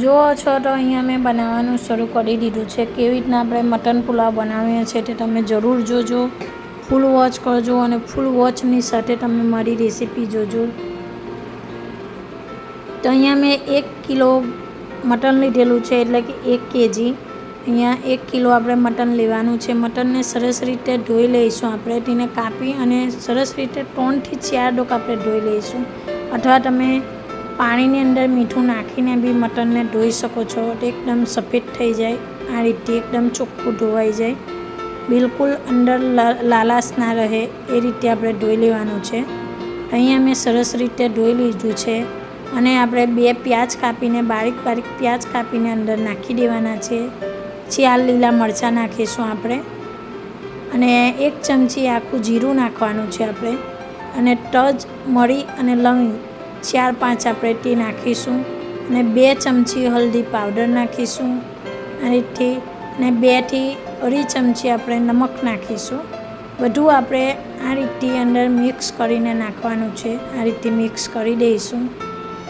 જુઓ છો તો અહીંયા મેં બનાવવાનું શરૂ કરી દીધું છે. કેવી રીતના આપણે મટન પુલાવ બનાવીએ છીએ તે તમે જરૂર જોજો. ફૂલ વોચ કરજો અને ફૂલ વોચની સાથે તમે મારી રેસીપી જોજો. તો અહીંયા મેં એક કિલો મટન લીધેલું છે એટલે કે એક કેજી. અહીંયા એક કિલો આપણે મટન લેવાનું છે. મટનને સરસ રીતે ધોઈ લઈશું આપણે, તેને કાપી અને સરસ રીતે ત્રણથી ચાર ડોક આપણે ધોઈ લઈશું. અથવા તમે પાણીની અંદર મીઠું નાખીને બી મટનને ધોઈ શકો છો. એકદમ સફેદ થઈ જાય. આ રીતે એકદમ ચોખ્ખું ધોવાઈ જાય. બિલકુલ અંદર લાલાશ ના રહે એ રીતે આપણે ધોઈ લેવાનું છે. અહીંયા મેં સરસ રીતે ધોઈ લીધું છે અને આપણે બે પ્યાજ કાપીને, બારીક બારીક પ્યાજ કાપીને અંદર નાખી દેવાના છે. ચાર લીલા મરચાં નાખીશું આપણે. અને એક ચમચી આખું જીરું નાખવાનું છે આપણે. અને તજ, મરી અને લવિંગ ચાર પાંચ આપણે તે નાખીશું અને બે ચમચી હલ્દી પાવડર નાખીશું આ રીતથી અને બેથી અઢી ચમચી આપણે નમક નાખીશું. બધું આપણે આ રીતથી અંદર મિક્સ કરીને નાખવાનું છે. આ રીતે મિક્સ કરી દઈશું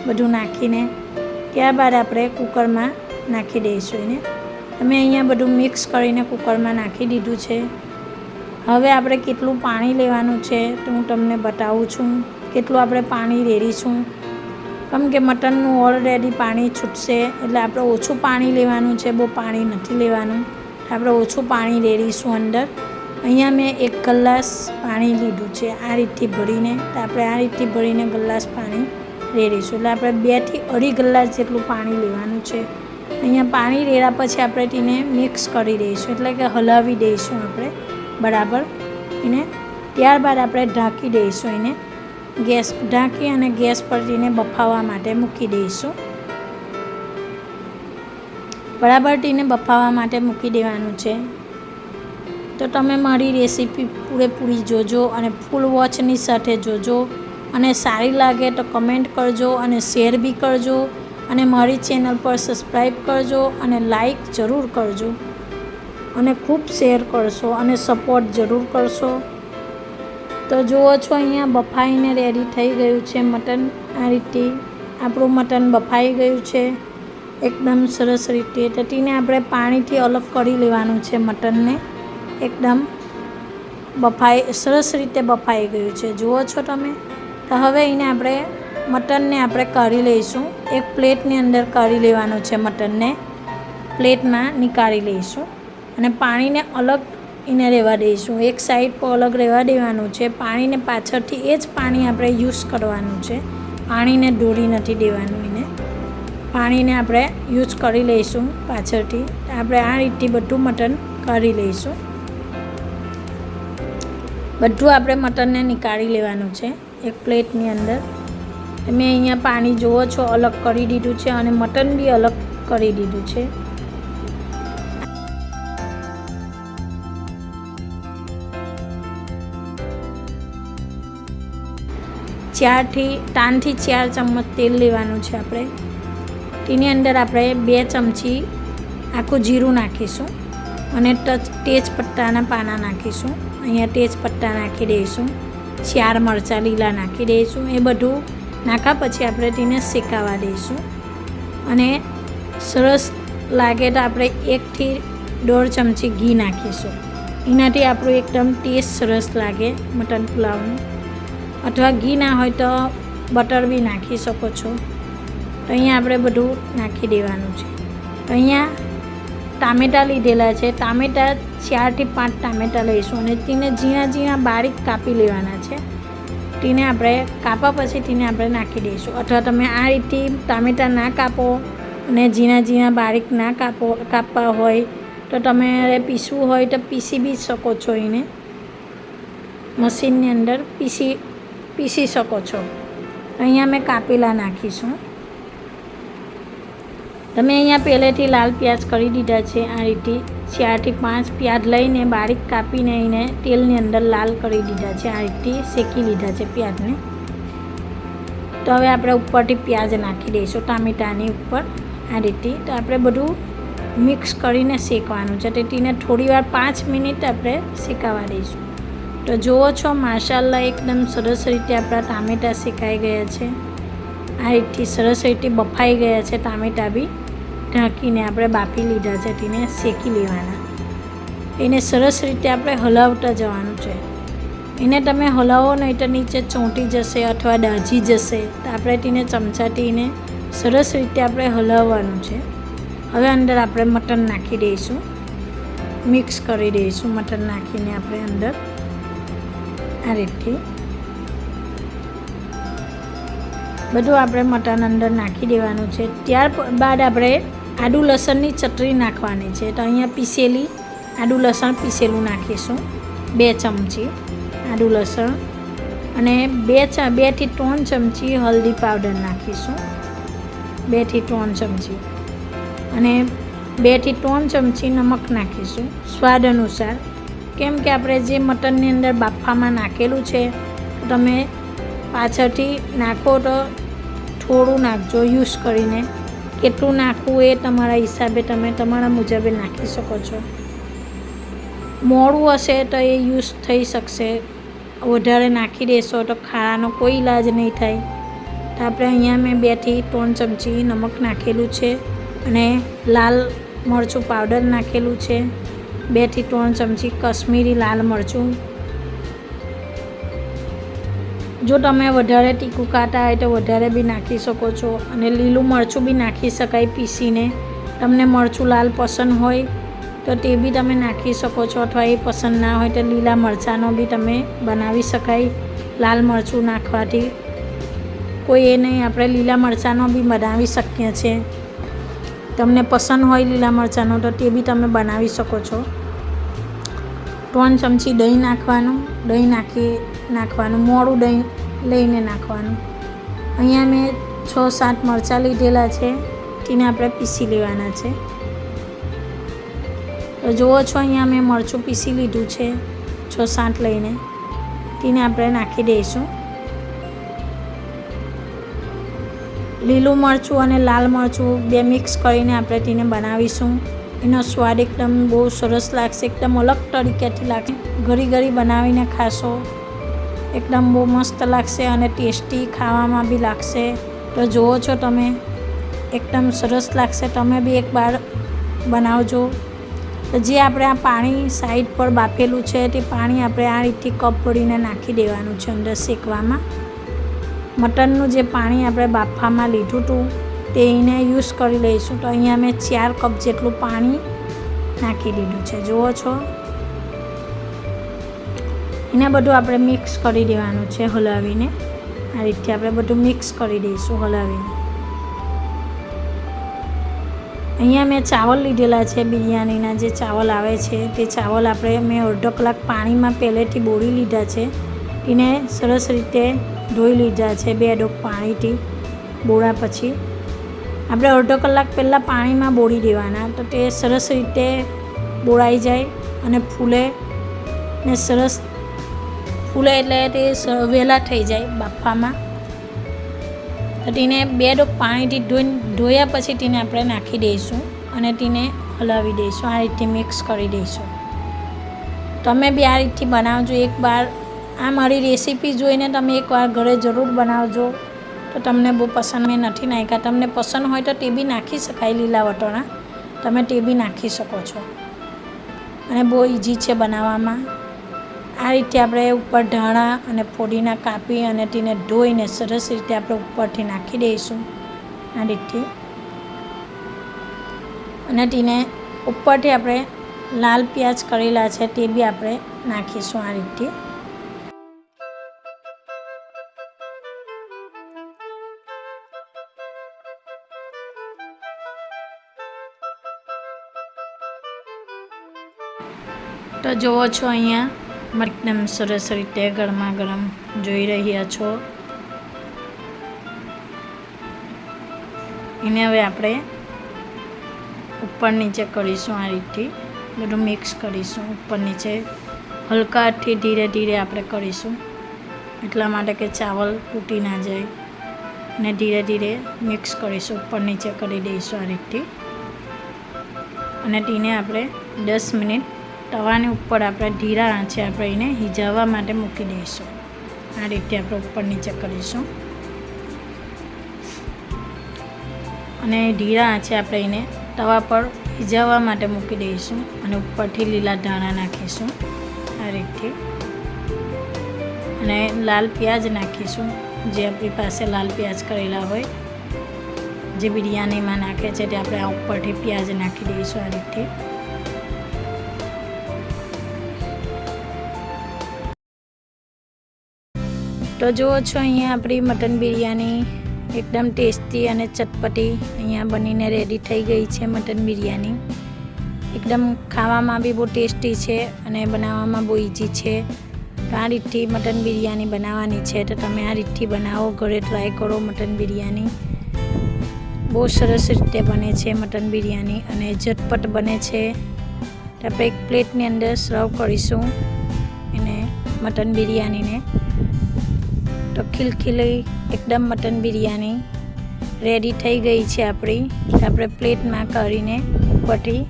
બધું નાખીને. ત્યારબાદ આપણે કુકરમાં નાખી દઈશું એને. અમે અહીંયા બધું મિક્સ કરીને કુકરમાં નાખી દીધું છે. હવે આપણે કેટલું પાણી લેવાનું છે તો હું તમને બતાવું છું. કેટલું આપણે પાણી રેડીશું? કેમ કે મટનનું ઓલરેડી પાણી છૂટશે, એટલે આપણે ઓછું પાણી લેવાનું છે, બહુ પાણી નથી લેવાનું. આપણે ઓછું પાણી રેડીશું અંદર. અહીંયા મેં એક ગ્લાસ પાણી લીધું છે, આ રીતથી ભરીને, તો આપણે આ રીતથી ભરીને ગ્લાસ પાણી રેડીશું. એટલે આપણે બેથી અઢી ગ્લાસ જેટલું પાણી લેવાનું છે. અહીંયા પાણી રેડ્યા પછી આપણે તેને મિક્સ કરી દઈશું, એટલે કે હલાવી દઈશું આપણે, બરાબર? એને ત્યારબાદ આપણે ઢાંકી દઈશું એને. ગેસ ઢાંકી અને ગેસ પર તેને બફાવવા માટે મૂકી દઈશું. બરાબર ટીને બફાવવા માટે મૂકી દેવાનું છે. તો તમે મારી રેસીપી પૂરેપૂરી જોજો અને ફૂલ વોચની સાથે જોજો અને સારી લાગે તો કમેન્ટ કરજો અને શેર બી કરજો અને મારી ચેનલ પર સબસ્ક્રાઈબ કરજો અને લાઈક જરૂર કરજો. અને ખૂબ શેર કરશો અને સપોર્ટ જરૂર કરશો. તો જુઓ છો, અહીંયા બફાઈને રેડી થઈ ગયું છે મટન આ રીતે આપણું મટન બફાઈ ગયું છે. એકદમ સરસ રીતે. તેને આપણે પાણીથી અલગ કરી લેવાનું છે મટનને એકદમ બફાઈ, સરસ રીતે બફાઈ ગયું છે. જુઓ છો તમે? તો હવે એને આપણે મટનને આપણે કાઢી લઈશું. એક પ્લેટની અંદર કાઢી લેવાનું છે મટનને પ્લેટમાં નીકાળી લઈશું. અને પાણીને અલગ એને રહેવા દઈશું. એક સાઈડ પર અલગ રહેવા દેવાનું છે. પાણીને પાછળથી એ જ પાણી આપણે યુઝ કરવાનું છે. પાણીને દોરી નથી દેવાનું એને. પાણીને આપણે યુઝ કરી લઈશું પાછળથી. આપણે આ રીતથી બધું મટન કરી લઈશું. બધું આપણે મટનને નીકાળી લેવાનું છે. એક પ્લેટની અંદર. તમે અહીંયા પાણી જુઓ છો, અલગ કરી દીધું છે અને મટન બી અલગ કરી દીધું છે. ચારથી ત્રણથી ચાર ચમચ તેલ લેવાનું છે આપણે. તેની અંદર આપણે બે ચમચી આખું જીરું નાખીશું અને ટચ, તેજપત્તાના પાના નાખીશું. અહીંયા તેજપત્તા નાખી દઈશું, ચાર મરચાં લીલા નાખી દઈશું. એ બધું નાખ્યા પછી આપણે તેને શેકાવા દઈશું. અને સરસ લાગે તો આપણે એકથી દોઢ ચમચી ઘી નાખીશું. એનાથી આપણું એકદમ ટેસ્ટ સરસ લાગે મટન પુલાવનું. અથવા ઘી ના હોય તો બટર બી નાખી શકો છો. તો અહીંયા આપણે બધું નાખી દેવાનું છે. તો અહીંયા ટામેટાં લીધેલા છે. ટામેટાં ચારથી પાંચ ટામેટાં લઈશું અને તેને ઝીણા ઝીણા બારીક કાપી લેવાના છે. તેને આપણે કાપા પછી તેને આપણે નાખી દઈશું. અથવા તમે આ રીતથી ટામેટાં ના કાપો અને ઝીણા ઝીણા બારીક ના કાપો, કાપવા હોય તો તમારે પીસવું હોય તો પીસી બી શકો છો એને. મશીનની અંદર પીસી પીસી શકો છો. અહીંયા મેં કાપેલા નાખીશું. તમે અહીંયા પહેલેથી લાલ પ્યાજ કરી દીધા છે આ રીતે. ચારથી પાંચ પ્યાજ લઈને બારીક કાપીને એને તેલની અંદર લાલ કરી દીધા છે. આ રીતે શેકી લીધા છે પ્યાજને. તો હવે આપણે ઉપરથી પ્યાજ નાખી દઈશું ટામેટાની ઉપર. આ રીતે તો આપણે બધું મિક્સ કરીને શેકવાનું છે. તેથીને થોડીવાર પાંચ મિનિટ આપણે શેકાવા દઈશું. તો જુઓ છો માશાલ્લા એકદમ સરસ રીતે આપણા ટામેટાં શેકાઈ ગયા છે. આ રીતથી સરસ રીતે બફાઈ ગયા છે ટામેટાં બી. ઢાંકીને આપણે બાફી લીધા છે, તેને શેકી લેવાના. એને સરસ રીતે આપણે હલાવતા જવાનું છે. એને તમે હલાવો નહીં તો નીચે ચોંટી જશે અથવા દાજી જશે, તો આપણે તેને ચમચાથી એને સરસ રીતે આપણે હલાવવાનું છે. હવે અંદર આપણે મટન નાખી દઈશું. મિક્સ કરી દઈશું મટન નાખીને આપણે અંદર. આ રીતથી બધું આપણે મટન અંદર નાખી દેવાનું છે. ત્યાર બાદ આપણે આદુ લસણની ચટણી નાખવાની છે. તો અહીંયા પીસેલી આદુ લસણ પીસેલું નાખીશું. બે ચમચી આદુ લસણ અને બે ચ, બેથી ત્રણ ચમચી હલ્દી પાવડર નાખીશું. બેથી ત્રણ ચમચી અને બેથી ત્રણ ચમચી નમક નાખીશું. સ્વાદ અનુસાર કેમ કે આપણે જે મટનની અંદર બાફામાં નાખેલું છે તમે પાછળથી નાખો તો થોડું નાખજો યુઝ કરીને. કેટલું નાખવું એ તમારા હિસાબે તમે તમારા મુજબે નાખી શકો છો. મોડું હશે તો એ યુઝ થઈ શકશે. વધારે નાખી દેશો તો ખાવાનો કોઈ ઈલાજ નહીં થાય. તો આપણે અહીંયા મેં બેથી ત્રણ ચમચી નમક નાખેલું છે અને લાલ મરચું પાવડર નાખેલું છે. બેથી ત્રણ ચમચી કશ્મીરી લાલ મરચું. જો તમે વધારે તીખું ખાતા હોય તો વધારે બી નાખી શકો છો અને લીલું મરચું બી નાખી શકાય પીસીને. તમને મરચું લાલ પસંદ હોય તો તે બી તમે નાખી શકો છો અથવા એ પસંદ ના હોય તો લીલા મરચાંનો બી તમે બનાવી શકાય લાલ મરચું નાખવાથી. કોઈ એ નહીં આપણે લીલા મરચાંનો બી બનાવી શકીએ છીએ. તમને પસંદ હોય લીલા મરચાંનો તો તે બી તમે બનાવી શકો છો. ત્રણ ચમચી દહીં નાખવાનું, દહીં નાખી નાખવાનું, મોડું દહીં લઈને નાખવાનું. અહીંયા મેં છ, સાત મરચાં લીધેલા છે તેને આપણે પીસી લેવાના છે. તો જુઓ છો, અહીંયા મેં મરચું પીસી લીધું છે, છ, સાત લઈને. તેને આપણે નાખી દઈશું. લીલું મરચું અને લાલ મરચું બે મિક્સ કરીને આપણે તેને બનાવીશું. એનો સ્વાદ એકદમ બહુ સરસ લાગશે, એકદમ અલગ તરીકેથી લાગશે ઘરી ઘરી બનાવીને ખાશો. એકદમ બહુ મસ્ત લાગશે અને ટેસ્ટી ખાવામાં બી લાગશે. તો જુઓ છો તમે, એકદમ સરસ લાગશે. તમે બી એકવાર બનાવજો. તો જે આપણે આ પાણી સાઈડ પર બાફેલું છે, તે પાણી આપણે આ રીતથી કપ ભરીને નાખી દેવાનું છે અંદર શેકવામાં. મટનનું જે પાણી આપણે બાફવામાં લીધું હતું તે એને યુઝ કરી લઈશું. તો અહીંયા મેં ચાર કપ જેટલું પાણી નાખી દીધું છે. જુઓ છો. એને બધું આપણે મિક્સ કરી દેવાનું છે હલાવીને. આ રીતે આપણે બધું મિક્સ કરી દઈશું હલાવીને. અહીંયા મેં ચાવલ લીધેલા છે, બિરયાનીના જે ચાવલ આવે છે, તે ચાવલ આપણે મેં અડધો કલાક પાણીમાં પહેલેથી બોળી લીધા છે. એને સરસ રીતે ધોઈ લીધા છે બે ડોક પાણીથી. બોળા પછી આપણે અડધો કલાક પહેલાં પાણીમાં બોળી દેવાના તો તે સરસ રીતે બોળાઈ જાય અને ફૂલે ને સરસ ફૂલે એટલે તે વહેલા થઈ જાય બાફવામાં. તો તેને બે ડોક પાણીથી ધોઈ ધોયા પછી તેને આપણે નાખી દઈશું અને તેને હલાવી દઈશું. આ રીતે મિક્સ કરી દઈશું. તમે બી આ રીતથી બનાવજો. એકવાર આ મારી રેસીપી જોઈને તમે એકવાર ઘરે જરૂર બનાવજો. તો તમને બહુ પસંદ મેં નથી નાખ્યા. તમને પસંદ હોય તો તે બી નાખી શકાય લીલા વટોણા તમે તે બી નાખી શકો છો. અને બહુ ઇઝી છે બનાવવામાં. આ રીતે આપણે ઉપર ધાણા અને ફોડીના કાપી અને તેને ધોઈને સરસ રીતે આપણે ઉપરથી નાખી દઈશું. આ રીતે. અને તેને ઉપરથી આપણે લાલ પ્યાજ કરેલા છે તે બી આપણે નાખીશું આ રીતે. તો જુઓ છો અહીંયા એકદમ સરસ રીતે ગરમા ગરમ જોઈ રહ્યા છો. એને હવે આપણે ઉપર નીચે કરીશું આ રીતથી, બધું મિક્સ કરીશું. ઉપર નીચે હલકાથી ધીરે ધીરે આપણે કરીશું, એટલા માટે કે ચાવલ તૂટી ના જાય. અને ધીરે ધીરે મિક્સ કરીશું ઉપર નીચે કરી દઈશું આ રીતથી. અને તેને આપણે દસ મિનિટ તવાની ઉપર આપણે ધીરા આંચે આપણે એને હિજાવવા માટે મૂકી દઈશું. આ રીતે આપણે ઉપર નીચે કરીશું. અને ધીરા આંચે આપણે એને તવા પર હિજાવવા માટે મૂકી દઈશું અને ઉપરથી લીલા ધાણા નાખીશું આ રીતથી અને લાલ પ્યાજ નાખીશું. જે આપણી પાસે લાલ પ્યાજ કરેલા હોય, જે બિરયાનીમાં નાખે છે તે આપણે આ ઉપરથી પ્યાજ નાખી દઈશું આ રીતે. તો જુઓ છો, અહીંયા આપણી મટન બિરયાની એકદમ ટેસ્ટી અને ચટપટી અહીંયા બનીને રેડી થઈ ગઈ છે મટન બિરયાની. એકદમ ખાવામાં બી બહુ ટેસ્ટી છે અને બનાવવામાં બહુ ઇઝી છે. તો આ રીતથી મટન બિરયાની બનાવવાની છે. તો તમે આ રીતથી બનાવો, ઘરે ટ્રાય કરો મટન બિરયાની. બહુ સરસ રીતે બને છે મટન બિરયાની અને ઝટપટ બને છે. આપણે એક પ્લેટની અંદર સર્વ કરીશું એને મટન બિરયાનીને. તો ખીલખીલી એકદમ મટન બિરયાની રેડી થઈ ગઈ છે આપણી. આપણે પ્લેટમાં કરીને ઉપરથી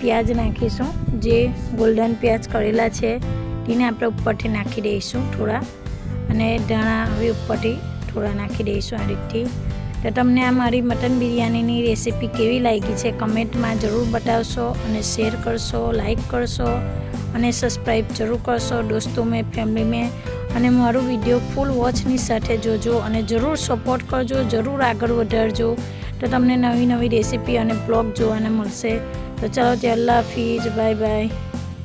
પ્યાજ નાખીશું. જે ગોલ્ડન પ્યાજ કરેલા છે, તેને આપણે ઉપરથી નાખી દઈશું થોડા. અને ધાણા હવે ઉપરથી થોડા નાખી દઈશું આ રીતથી. તો તમને આ મારી મટન બિરયાનીની રેસીપી કેવી લાગી છે કમેન્ટમાં જરૂર બતાવશો અને શેર કરશો, લાઈક કરશો અને સબસ્ક્રાઈબ જરૂર કરશો. દોસ્તો, મેં ફેમિલી મેં અને મારું વીડિયો ફૂલ વોચની સાથે જોજો અને જરૂર સપોર્ટ કરજો, જરૂર આગળ વધારજો. તો તમને નવી નવી રેસીપી અને બ્લોગ જોવાને મળશે. તો ચાલો ત્યાં અલ્લાહ હાફિઝ. Bye bye